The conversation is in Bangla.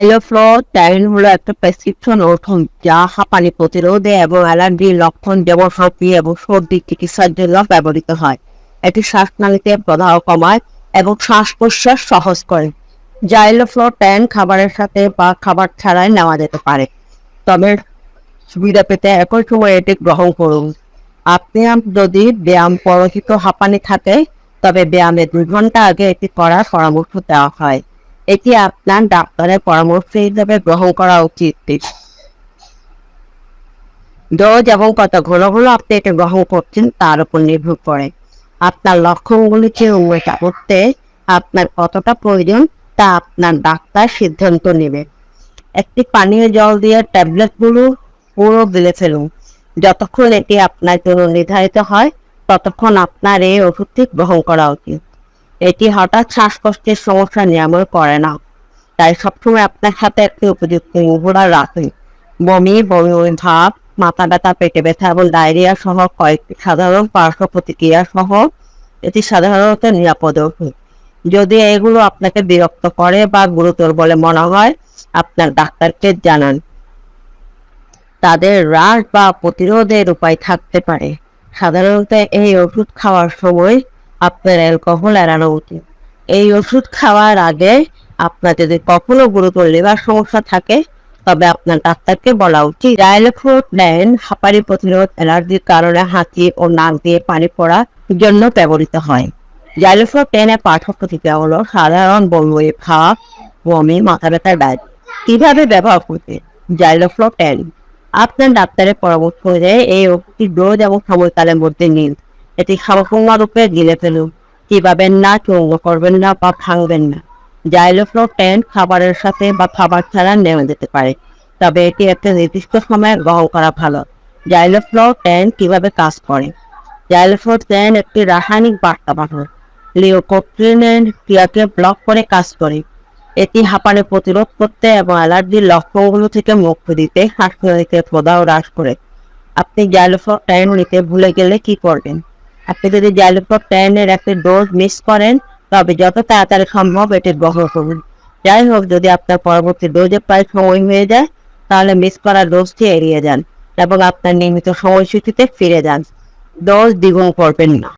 এলোফ্লোটাইন হলো একটা প্রেসক্রিপশন ওষুধ যা হাঁপানি প্রতিরোধে এবং অ্যালার্জির লক্ষণ যেমন সর্দি এবং সর্দির চিকিৎসার জন্য ব্যবহৃত হয়। এটি শ্বাসনালীতে প্রদাহ কমায় এবং শ্বাস প্রশ্বাস সহজ করে জাইলোফ্লোটাইন খাবারের সাথে বা খাবার ছাড়াই নেওয়া যেতে পারে। তবে সুবিধা পেতে একই সময় এটি গ্রহণ করুন। আপনি যদি ব্যায়াম পরহিত হাঁপানি থাকে, তবে ব্যায়ামের দুই ঘণ্টা আগে এটি করার পরামর্শ দেওয়া হয়। এটি আপনার ডাক্তারের পরামর্শ হিসেবে গ্রহণ করা উচিত ডোজ এবং কত ঘন ঘন আপনি এটা গ্রহণ করছেন তার উপর নির্ভর করে। আপনার লক্ষণগুলিকে উন্মেষা করতে আপনার কতটা প্রয়োজন তা আপনার ডাক্তার সিদ্ধান্ত নেবে। একটি পানীয় জল দিয়ে ট্যাবলেটগুলো পুরো গিলে ফেলুন। যতক্ষণ এটি আপনার জন্য নির্ধারিত হয়, ততক্ষণ আপনার এই ওষুধটি গ্রহণ করা উচিত। এটি হঠাৎ শ্বাসকষ্টের সমস্যা নিরাময় করে না। তাই সবসময় আপনার সাথে একটি উপযুক্ত মুহুরা রাখুন। বমি বমি ভাব, মাথা ব্যথা, পেটে ব্যথা এবং ডায়রিয়া সহ কয়েকটি সাধারণ পার্শ্ব প্রতিক্রিয়া সহ এটি সাধারণত নিরাপদ যদি এগুলো আপনাকে বিরক্ত করে বা গুরুতর বলে মনে হয়, আপনার ডাক্তারকে জানান। তাদের হ্রাস বা প্রতিরোধের উপায় থাকতে পারে। সাধারণত এই ওষুধ খাওয়ার সময় আপনার অ্যালকোহল এড়ানো উচিত এই ওষুধ খাওয়ার আগে আপনার যদি কখনো গুরুতর লিভার সমস্যা থাকে, তবে আপনার ডাক্তারকে বলা উচিত। ডায়ালোফ্রুট নেন, হাঁপানি প্রতিরোধ, অ্যালার্জির কারণে হাঁচি ও নাক দিয়ে পানি পড়ার জন্য ব্যবহৃত হয়। জাইলোফ্রো টেনের পাঠ্য প্রতিক্রিয়া হলো সাধারণ বমি ভাব বমি, মাথা ব্যথার ব্যাধি। কীভাবে ব্যবহার করতে? Xyloflo ten. আপনার ডাক্তারের পরামর্শ অনুযায়ী এই ওষুধটি ডোজ এবং সময়কালের মধ্যে নিন এটি সম্পূর্ণরূপে গিলে ফেলুন চিবাবেন না চৌঙ্গ করবেন না বা ভাঙবেন না। জাইলোফ্লো টেন খাবারের সাথে বা খাবার ছাড়া নেওয়া যেতে পারে। তবে এটি একটা নির্দিষ্ট সময়ে গ্রহণ করা ভালো। জাইলোফ্লো টেন কীভাবে কাজ করে? জাইলোফ্লো টেন একটি রাসায়নিক বার্তা পাঠক লিওকোট্রিনের ক্রিয়াকে ব্লক করে কাজ করে। এটি হাঁপানি প্রতিরোধ করতে এবং অ্যালার্জির লক্ষণগুলো থেকে মুক্তি দিতে শ্বাসনালীতে প্রদাহ হ্রাস করে। আপনি জাইলোফ্লক টাইন নিতে ভুলে গেলে কি করবেন? আপনি যদি জাইলোফ্লক টাইনের একটি ডোজ মিস করেন, তবে যত তাড়াতাড়ি সম্ভব এটি গ্রহণ করুন। যাই হোক, যদি আপনার পরবর্তী ডোজে প্রায় সময় হয়ে যায়, তাহলে মিস করার ডোজটি এড়িয়ে যান এবং আপনার নিয়মিত সময়সূচিতে ফিরে যান। ডোজ দ্বিগুণ করবেন না।